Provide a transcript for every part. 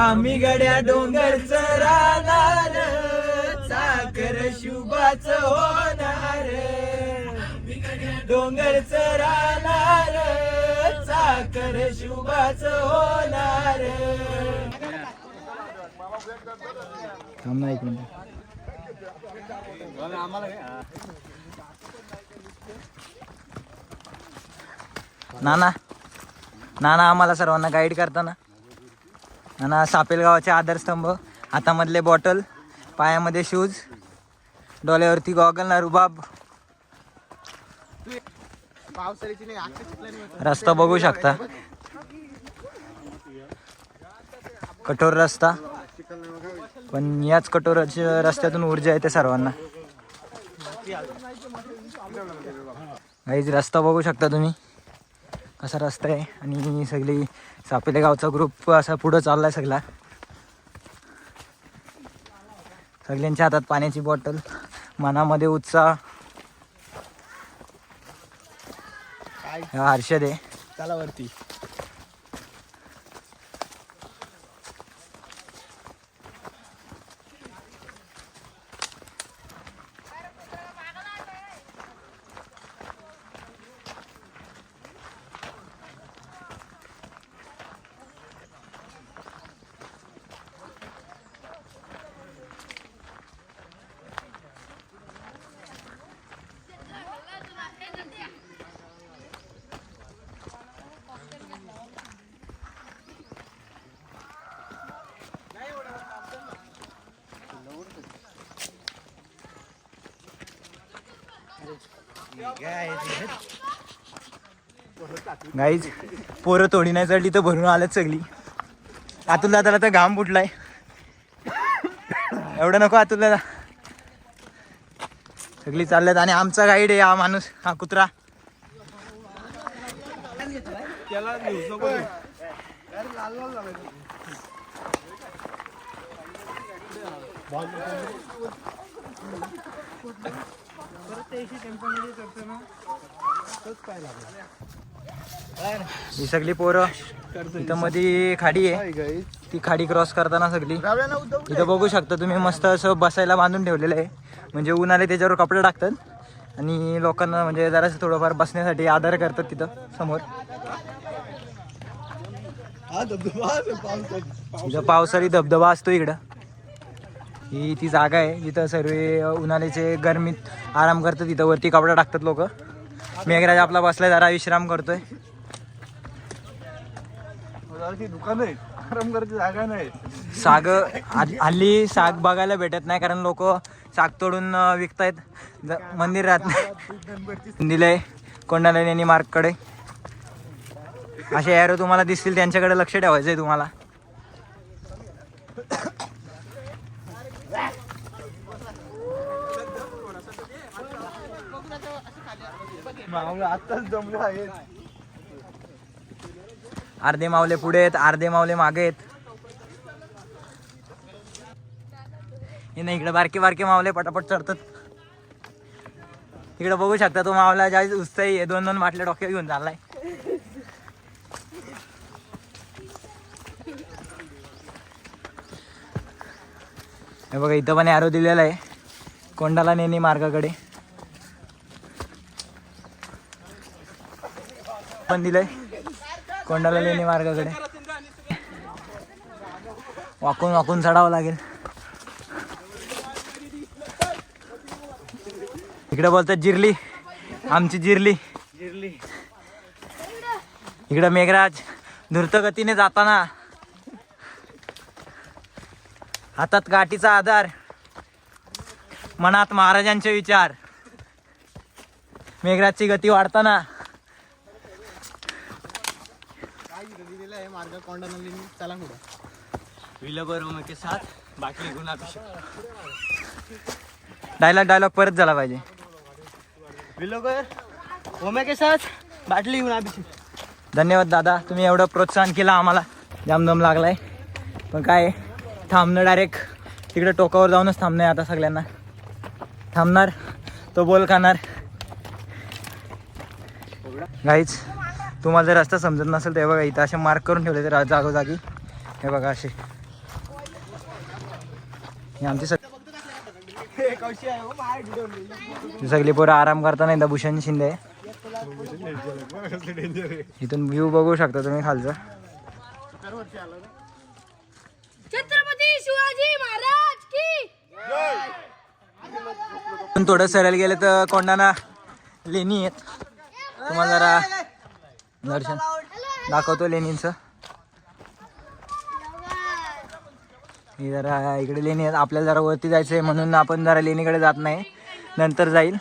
आम्ही गड्या डोंगर चराणार साखर शुभाच होणार. डोंगर चराणार साखर शुभाच होणार. थांब ना एक मिनिट. नाना नाना आम्हाला सर्वांना गाईड करताना. आणि सापेल गावाचे आधारस्तंभ हातामधले बॉटल पायामध्ये शूज डोळ्यावरती गॉगल ना रुबाब. रस्ता बघू शकता. कठोर रस्ता. पण याच कठोर रस्त्यातून ऊर्जा येते सर्वांना. काहीच रस्ता बघू शकता तुम्ही. कसा रस्ता आहे आणि सगळी सापेले गावचा ग्रुप असा पुढं चाललाय सगळा. सगळ्यांच्या हातात पाण्याची बॉटल मनामध्ये उत्साह. हा हर्षद आहे. चला वरती. गाईज पोरं तोडी नाही चढली तर भरून आलेत सगळी. अतुल दादाला तर घाम फुटलाय. एवढं नको अतुल दादा. सगळी चालल्यात आणि आमचा गाईड आहे हा माणूस हा कुत्रा. ही सगळी पोरं इथं मध्ये खाडी आहे. ती खाडी क्रॉस करताना सगळी. इथं बघू शकता तुम्ही मस्त असं बसायला बांधून ठेवलेलं आहे. म्हणजे ऊन आले त्याच्यावर कपडे टाकतात. आणि लोकांना म्हणजे जरासं थोडंफार बसण्यासाठी आधार करतात तिथं समोर. इथं पावसाळी धबधबा असतो इकडं. ही ती जागा आहे. जिथं सर्व उन्हाळ्याचे गरमीत आराम करतात तिथं वरती कपडा टाकतात लोक. मेघराज आपला बसलाय जरा विश्राम करतोय. दुकान आहे. आराम करायची जागा नाही. साग हल्ली- साग बघायला भेटत नाही कारण लोक साग तोडून विकतायत. मंदिर राहत नाही. दिलंय कोंडाला यांनी मार्ककडे असे एरो तुम्हाला दिसतील त्यांच्याकडे लक्ष ठेवायचं आहे तुम्हाला. मावळे आताच जमले आहेत. अर्धे मावले पुढे आहेत अर्धे मावले मागे आहेत. हे नाही इकडे बारके बारके मावले पटापट चढतात. इकडे बघू शकता तो मावला ज्या उत्साही आहे. दोन दोन बाटल्या डोक्यात घेऊन चाललाय. हे बघा इथं पण ॲरो दिलेला आहे. कोंडाला नेणे मार्गाकडे. पण दिलंय. कोंडाला लेणी मार्गाकडे. वाकून वाकून चढावं लागेल. इकडे बोलतात जिरली. आमची जिरली. जिरली इकडं मेघराज धूर्तगतीने जाताना. हातात गाठीचा आधार. मनात महाराजांचे विचार. मेघराजची गती वाढताना काय इथं दिलेलं आहे मार्ग चला पुढं विलबर के साथ बाटली गुना डायलॉग डायलॉग परत झाला पाहिजे विलोगर ओमे के साथ बाटली घेऊन अभिषेक धन्यवाद दादा तुम्ही एवढं प्रोत्साहन केलं आम्हाला जामदम लागलाय पण काय थांबणं डायरेक्ट तिकडे टोकावर जाऊनच थांबणं आहे आता सगळ्यांना थांबणार तो बोल खाणार गाईच तुम्हाला जर रस्ता समजत नसेल तर बघा इथं असे मार्क करून ठेवले तर जागोजागी. हे बघा असे. हे आमची सग ही सगळी पोरं आराम करताना एकदा भूषण शिंदे. इथून व्ह्यू बघू शकता तुम्ही खालचा. छत्रपती शिवाजी महाराज की पण थोडं सरळ गेलं तर कोंडाणा लेणी आहेत. तुम्हाला जरा दर्शन. दाखवतो लेणींचं. ही जरा इकडे लेणी आपल्याला जरा वरती जायचं आहे म्हणून आपण जरा लेणीकडे जात नाही. नंतर जाईल.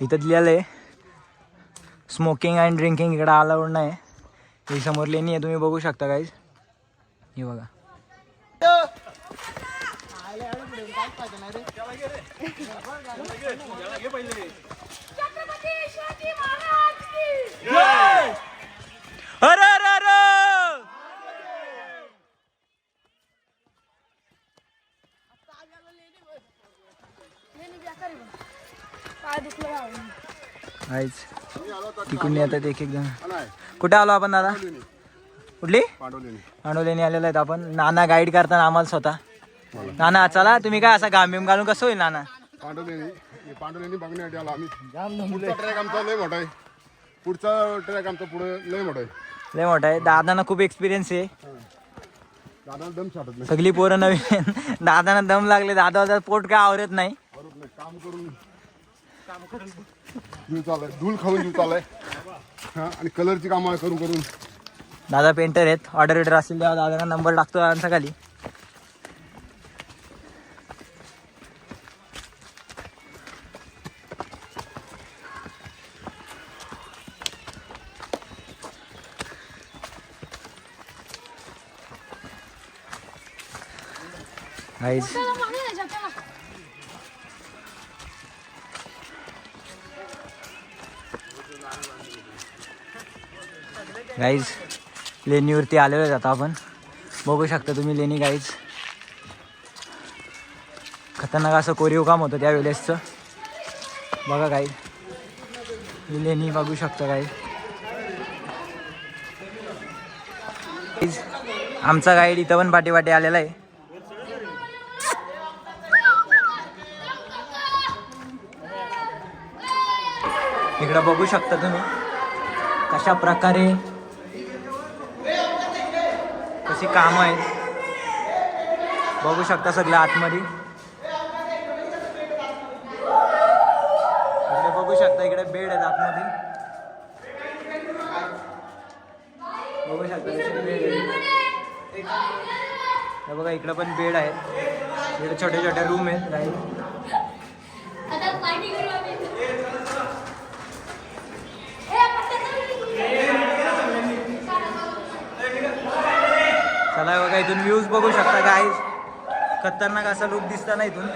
इथं लिहिलं आहे. स्मोकिंग अँड ड्रिंकिंग इकडं अलाउड नाही. ही समोर लेणी आहे. तुम्ही बघू शकता काहीच ही बघा. छत्रपती शिवाजी महाराज की. अरे अरे अरे! काहीच तिकडून येतात एक एक जण. कुठे आलो आपण दादा? कुठली? पांडवलेनी आलेलो आहेत आपण. नाना गाईड करताना आम्हाला स्वतः. नाना चला तुम्ही काय असा बिम घालून कसं होईल नाना? पांडवलेनी पांडवलेनी बघण्यासाठी आलो आम्ही. पुढचा ट्रॅक आमचा पुढे लय मोठा आहे. लय मोठा आहे. दादांना खूप एक्सपिरियन्स आहे. दादा दम छाटत नाही. सगळी पोरं नवीन. दादांना दम लागले. दादा पोट काय आवरत नाही. बरोबर नाही. काम करून. जीव चाललाय. धूल खाऊन जीव चाललाय. हा आणि कलरची कामं करून करून. दादा पेंटर आहेत. ऑर्डर ऑर्डर असतील तेव्हा दादांना नंबर टाकतो दादांचा खाली. गाईज गाईज लेणीवरती आलेलो आहे आता आपण. बघू शकता तुम्ही लेणी गाईज खतरनाक असं कोरीव काम होतं त्या वेळेसचं बघा गाई ही लेणी बघू शकता गाईज आमचा गाईड इथं पण पाठी पाठी आलेला आहे. इकडं बघू शकता तुम्ही कशा प्रकारे कशी कामं आहेत. बघू शकता सगळं आतमध्ये. इकडे बघू शकता इकडे बेड आहेत आतमध्ये. बघू शकता बेड बघा इकडं पण बेड आहेत. इकडे छोटे छोटे रूम आहेत काही आता पाणी करू आम्ही. ए, चला बघा इथून व्ह्यूज बघू शकता गाईज खतरनाक असा लुक दिसता ना इथून.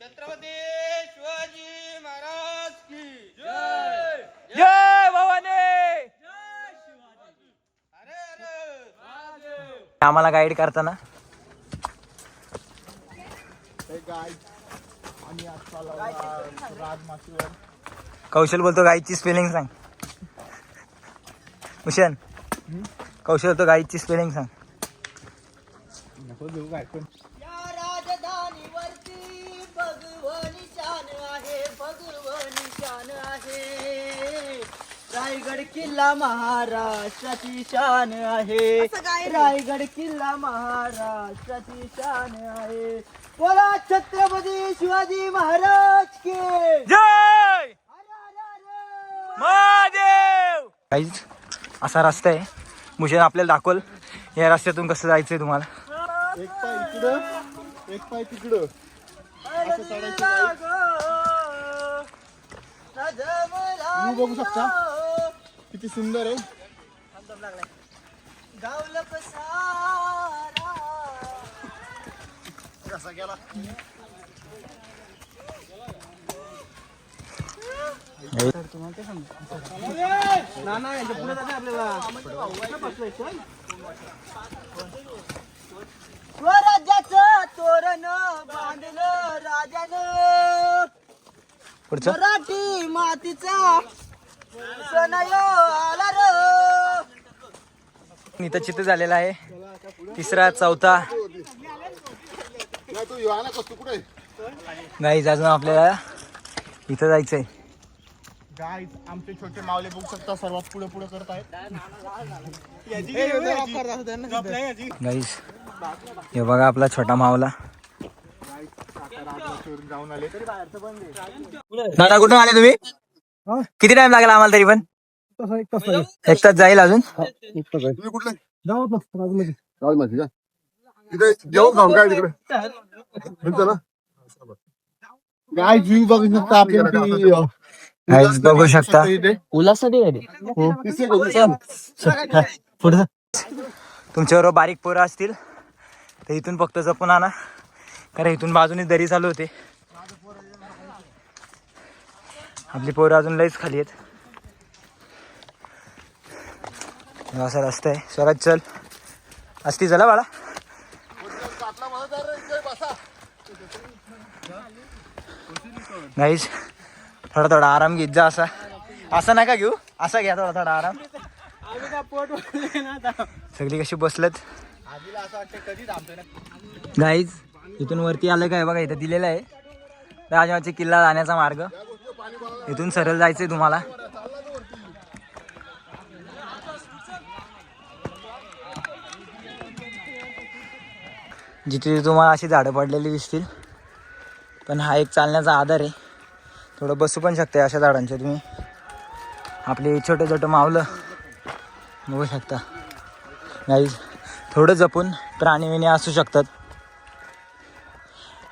छत्रपती शिवाजी महाराज की जय. जय. भवानी. अरे अरे. आम्हाला गाईड करताना. कौशल बोलतो गाईची स्पेलिंग सांग. भूषण कौशल बोलतो गाईची स्पेलिंग सांग. या राजधानीवरती भगवनी शान आहे भगवनी शान आहे. रायगड किल्ला महाराष्ट्राची शान आहे. रायगड किल्ला महाराष्ट्राची शान आहे. बोला छत्रपती शिवाजी महाराज के. जय! महादेव! असा रस्ता आहे. भूषण आपल्याला दाखवल. या रस्त्यातून कसं जायचंय तुम्हाला? एक पाय इकडं एक पाय तिकडं. बघू शकता. किती सुंदर आहे. गावलं पसारा कसा नाना यांच्या पुढे जाते आपल्याला. तोरण बांधलं राजानं. पुढचं? मराठी मातीचा आला र. इथं चित्त झालेला आहे. तिसरा चौथा. नाही तू येवा ना कसं कुठे? गाईज अजून आपल्याला. इथं जायचंय. गाय आमचे छोटे मावले बघू शकता सर्वात पुढे पुढे करतायत. गाईज हे बघा आपला छोटा मावला. जाऊन आले दादा कुठून आले तुम्ही? किती टाइम लागला आम्हाला तरी पण? एक तास जाईल अजून. काय तिकडे? म्हणतो ना गाय बघू शकता. आपली गाईज बघू शकता. तुमच्याबरोबर बारीक पोरं असतील तर इथून फक्त जपून आणा. कारण इथून बाजूने दरी चालू होते. आपली पोरं अजून लईच खाली आहेत. हा असा रस्ता आहे. स्वराज चल. असती चला बाळा. नाहीच. थोडा थोडा आराम घेत जा असा. असा नका घेऊ. असा घ्या थोडा थोडा आराम. सगळी कशी बसलत? गाईज इथून वरती आलं काय बघा इथं दिलेलं आहे. राजमाचे किल्ला जाण्याचा मार्ग. इथून सरळ जायचंय तुम्हाला. जिथे तुम्हाला अशी झाडं पडलेली दिसतील. पण हा एक चालण्याचा आधार आहे. थोडं बसू पण शकते अशा झाडांचे तुम्ही. आपले छोटं छोटं मावलं. बघू शकता. गाईज थोडं जपून प्राणीविणी असू शकतात.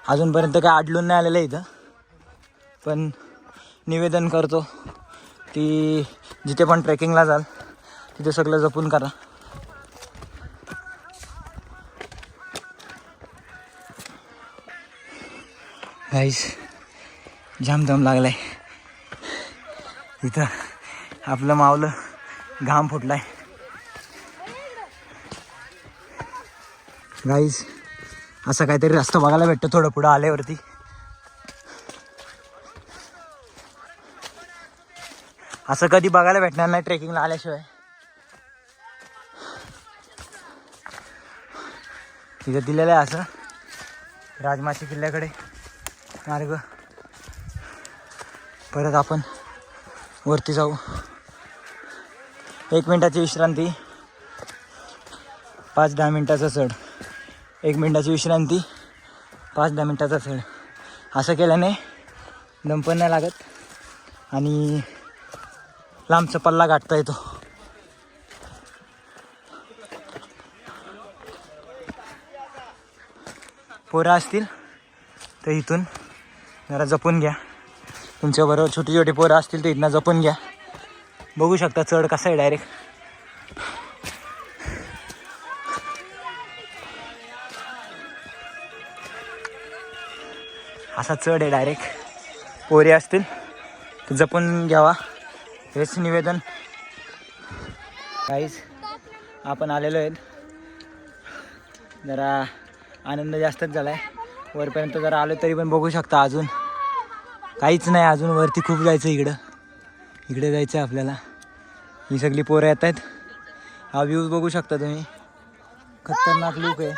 अजूनपर्यंत काय आढळून नाही आलेलं इथं. पण निवेदन करतो की जिथे पण ट्रेकिंगला जाल तिथे सगळं जपून करा. गाईज जाम लागलाय. इथं आपलं मावलं घाम फुटलाय. गाईज असं काहीतरी रस्ता बघायला भेटतो थोडं पुढं आल्यावरती. असं कधी बघायला भेटणार नाही ट्रेकिंगला आल्याशिवाय. तिथं दिलेलं आहे असं. राजमाची किल्ल्याकडे. मार्ग. परत आपण वरती जाऊ. एक मिनटाची विश्रांती. पाच दहा मिनटाचा चढ एक मिनटाची विश्रांती. पाच दहा मिनटाचा चढ असं केल्याने दम पण नाही लागत आणि लांबचा पल्ला गाठता येतो. पोरं असतील तर इथून जरा जपून घ्या. तुमच्याबरोबर छोटी छोटी पोरं असतील तर इथनं जपून घ्या. बघू शकता चढ कसा आहे डायरेक्ट असा चढ आहे डायरेक्ट पोरे असतील तर जपून घ्यावा. हेच निवेदन. काहीच आपण आलेलो आहेत जरा आनंद जास्तच झाला आहे वरपर्यंत जरा आलो तरी पण बघू शकता अजून. काहीच नाही अजून वरती खूप जायचं इकडं. इकडे जायचं आहे आपल्याला. ही सगळी पोरं येत आहेत. हा व्ह्यूज बघू शकता तुम्ही. खतरनाक लुक आहे.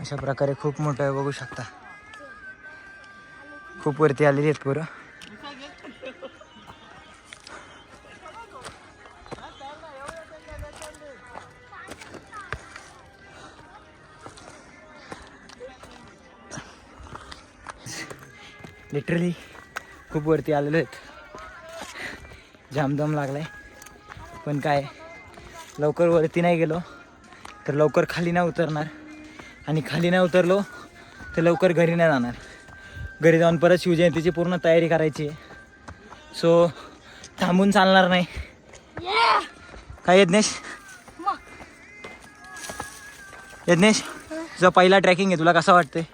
अशा प्रकारे खूप मोठं आहे बघू शकता. खूप वरती आलेली आहेत पोरं. लिटरली खूप वरती आलेलो आहेत. जामदम लागलाय. पण काय लवकर वरती नाही गेलो तर लवकर खाली नाही उतरणार. आणि खाली नाही उतरलो तर लवकर घरी नाही जाणार. घरी जाऊन परत शिवजयंतीची पूर्ण तयारी करायची आहे. सो थांबून चालणार नाही. काय यज्ञेश? यज्ञेश तुझा पहिला ट्रॅकिंग आहे तुला कसं वाटते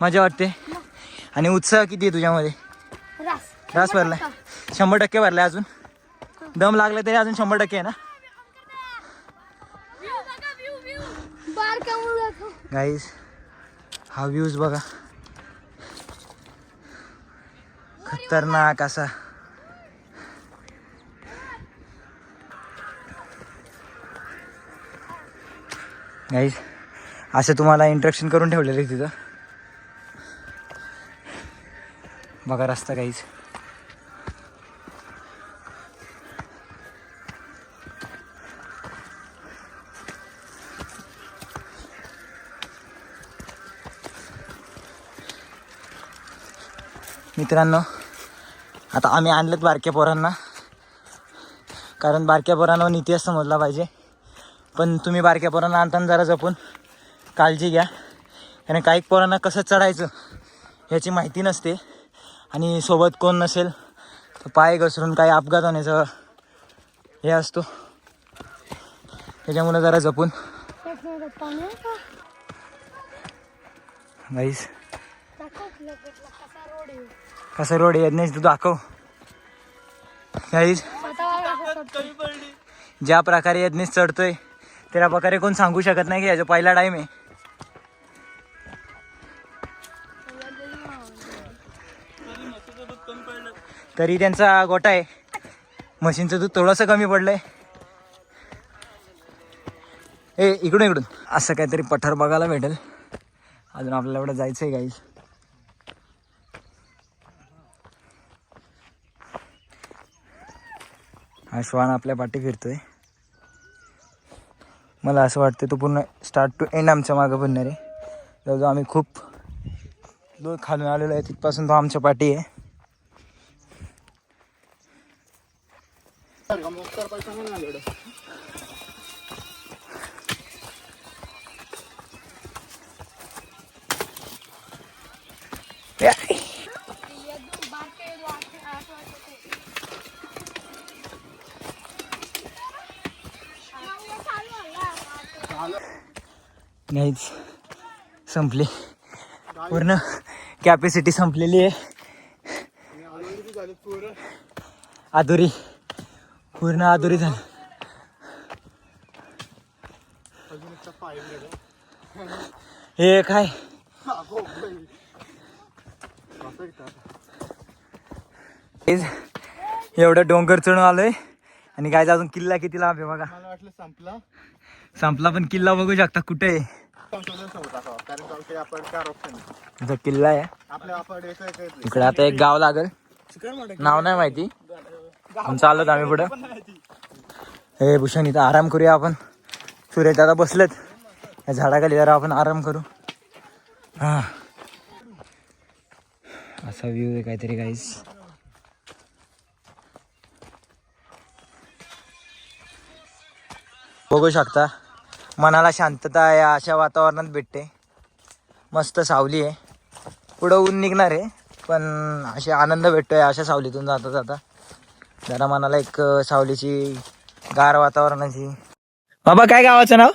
मजा वाटते? आणि उत्साह किती आहे तुझ्यामध्ये? रास. रास भरलाय. शंभर टक्के भरलाय अजून? दम लागला तरी अजून शंभर टक्के आहे ना. गाईज हा व्ह्यूज बघा. खतरनाक असा. गाईज असं तुम्हाला इंट्रक्शन करून ठेवलेलं आहे तिथं. बघा रस्ता काहीच मित्रांनो आता आम्ही आणलेत बारक्या पोरांना. कारण बारक्या पोरांना इतिहास समजला पाहिजे. पण तुम्ही बारक्या पोरांना आणताना जरा जपून काळजी घ्या. कारण काही पोरांना कसं चढायचं याची माहिती नसते. आणि सोबत कोण नसेल तर पाय घसरून काही अपघात होण्याचं हे असतो. त्याच्यामुळे जरा जपून. गाईस कसा रोड आहे? येत नाही तू दाखव. गाईस ज्या प्रकारे यज्ञेश चढतोय त्या प्रकारे कोण सांगू शकत नाही की याचा पहिला टाईम आहे. तरी त्यांचा गोटा आहे. म्हशींचं दूध थोडंसं कमी पडलंय. ए इकडून इकडून. असं काहीतरी पठार बघायला भेटेल. अजून आपल्याला एवढं जायचं आहे गाईस हा श्वान आपल्या पाठी फिरतोय. मला असं वाटतं तो पूर्ण स्टार्ट टू एंड आमच्या मागं बनणार आहे. जवळजवळ आम्ही खूप दूर खालून आलेलो आहे तिथपासून तो आमच्या पाठी आहे. संपली. पूर्ण कॅपॅसिटी संपलेली आहे. अधुरी. पूर्ण अधुरी झाली. हे काय? एवढं डोंगर चढून आलोय. आणि काय अजून किल्ला किती लांब आहे बघा. संपला. संपला पण किल्ला बघू शकता कुठे आहे आपण चार ऑप्शन इथं किल्ला आहे. आपल्या आपण एक एक इकडे आता एक गाव लागल. नाव नाही माहिती. पण चालत आम्ही पुढं. हे भूषण इथं आराम करूया आपण. सूर्य दादा बसलेत. या झाडाखाली जरा आपण आराम करू. हा. असा व्ह्यू आहे काहीतरी काहीच बघू शकता. मनाला शांतता या अशा वातावरणात भेटते. मस्त सावली आहे. पुढं ऊन निघणार आहे पण असे आनंद भेटतोय अशा सावलीतून जाता जाता. जरा मनाला एक सावलीची गार वातावरणाची. बाबा काय गावाचं नाव?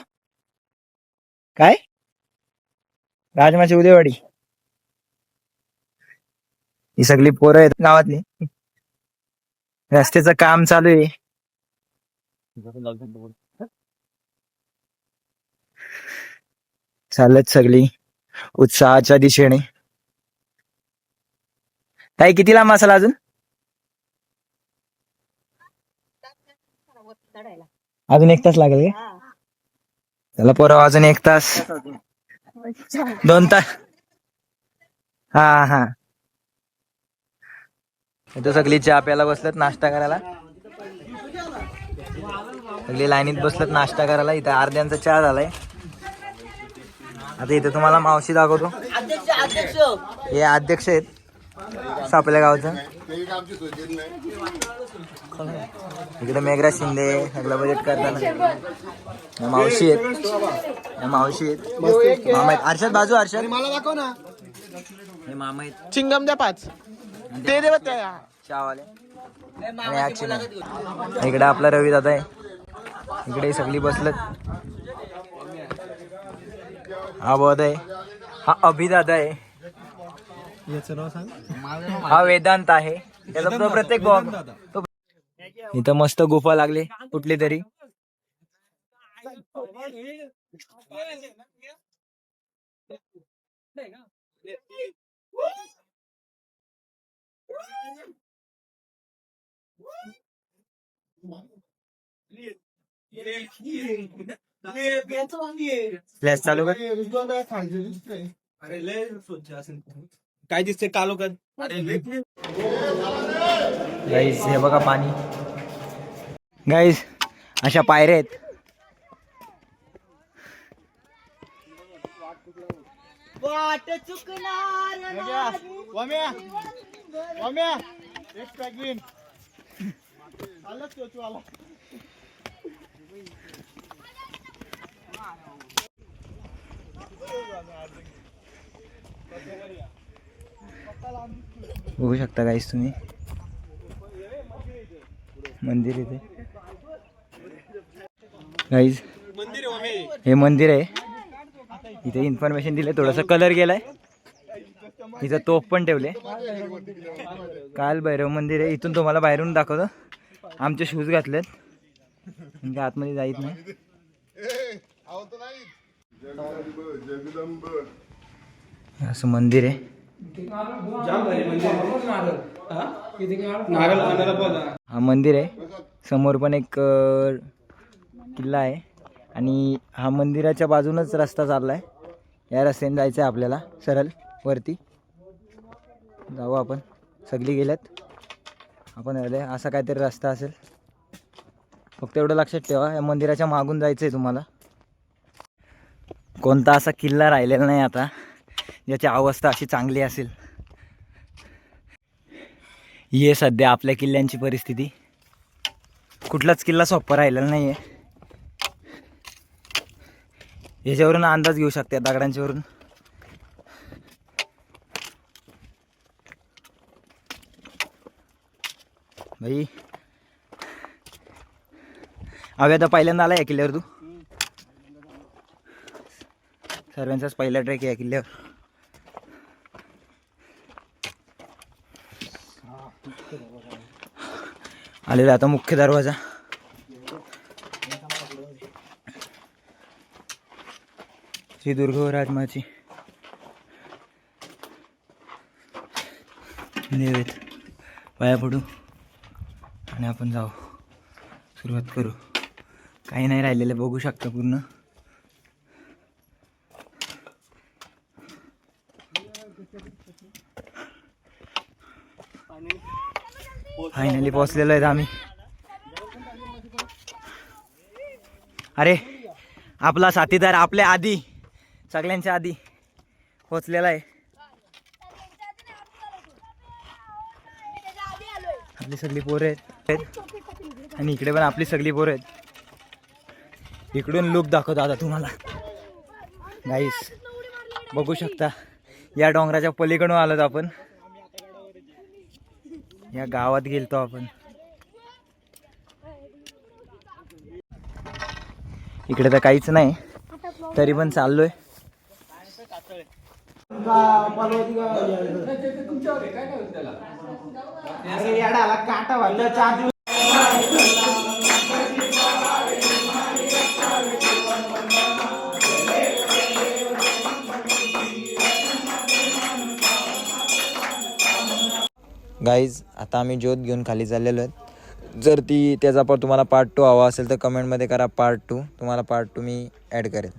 काय? राजमाची उदेवाडी. ही सगळी पोरं आहेत गावातली. रस्त्याचं काम चालू आहे. चालत सगळी. उत्साहाच्या दिशेने. ताई किती लांब असाल अजून? अजून एक तास लागेल का? त्याला पोरं अजून एक तास. दोन तास. हा हा. इथं सगळी चहा प्यायला बसलत नाश्ता करायला. सगळी लाईनीत बसलेत नाश्ता करायला. इथं अर्ध्यांचा चहा झालाय. आता इथं तुम्हाला मावशी दाखवतो. हे अध्यक्ष आहेत. आपल्या गावचं. इकडे मेघराज शिंदे सगळं बजेट करताना. मावशी आहेत. मावशी आहेत. मामा आहेत. अर्षद बाजू अर्षद मला दाखव ना. हे मामा आहेत. चिंगम द्या पाच. ते देव त्या. चहावाले आणि चिना. इकडे आपला रवी दादा आहे. इकडे सगळी बसलत. हा बोध आहे. हा अभिदादा आहे. याचं नाव सांग. हा वेदांत आहे. त्याचा प्रत्येक इथं मस्त गुफा लागली कुठली तरी. फ्लॅश चालू कर। काय दिसते कालो कर गाईज हे बघा पाणी. गाईज अशा पायऱ्या आहेत. वाट चुकणार वम्या वम्या एक पॅगविन आलाच तो आला बघू शकता गाईज तुम्ही. मंदिर इथे. गाईज हे मंदिर आहे. इथे इन्फॉर्मेशन दिले थोडासा कलर गेलाय. इथं तोफ पण ठेवले. काल भैरव मंदिर आहे इथून तुम्हाला बाहेरून दाखवतो. आमचे शूज घातलेत. म्हणजे आतमध्ये जाईत नाही. असं मंदिर आहे. हा? मंदिर आहे. समोर पण एक किल्ला आहे. आणि हा मंदिराच्या बाजूनच रस्ता चालला आहे या रस्त्याने जायचं आहे आपल्याला सरळ वरती. जाऊ आपण. सगळी गेल्यात. आपण राहिले असा काहीतरी रस्ता असेल. फक्त एवढं लक्षात ठेवा. या मंदिराच्या मागून जायचं आहे तुम्हाला. कोणता असा किल्ला राहिलेला नाही आता ज्याची अवस्था अशी चांगली असेल. ये सध्या आपल्या किल्ल्यांची परिस्थिती. कुठलाच किल्ला सोपा राहिलेला नाही आहे याच्यावरून अंदाज घेऊ शकते दगडांच्यावरून. भाई अवे आता पहिल्यांदा आला या किल्ल्यावर तू? सर्वांचाच पहिला ट्रेक आहे या किल्ल्यावर. आलेला आता मुख्य दरवाजा. श्री दुर्गा राजमाची देवेत पाया पडू. आणि आपण जाऊ. सुरुवात करू. काही नाही राहिलेलं बघू शकता पूर्ण. फायनली पोहोचलेलो आहेत आम्ही. अरे आपला साथीदार आपल्या आधी सगळ्यांच्या आधी पोचलेला आहे. आपली सगळी पोरं आहेत. आणि इकडे पण आपली सगळी पोरं आहेत. इकडून लुक दाखवतो आता तुम्हाला. नाहीस बघू शकता या डोंगराच्या पलीकडून आलोत आपण. या गावात गेलतो आपण. इकडे तर काहीच नाही तरी पण चाललोय. गाईज आता आम्ही ज्योत घेऊन खाली चाललेलो आहेत. जर ती त्याचा पण तुम्हाला पार्ट टू हवा असेल तर कमेंटमध्ये करा पार्ट टू तुम्हाला पार्ट टू मी ॲड करेन.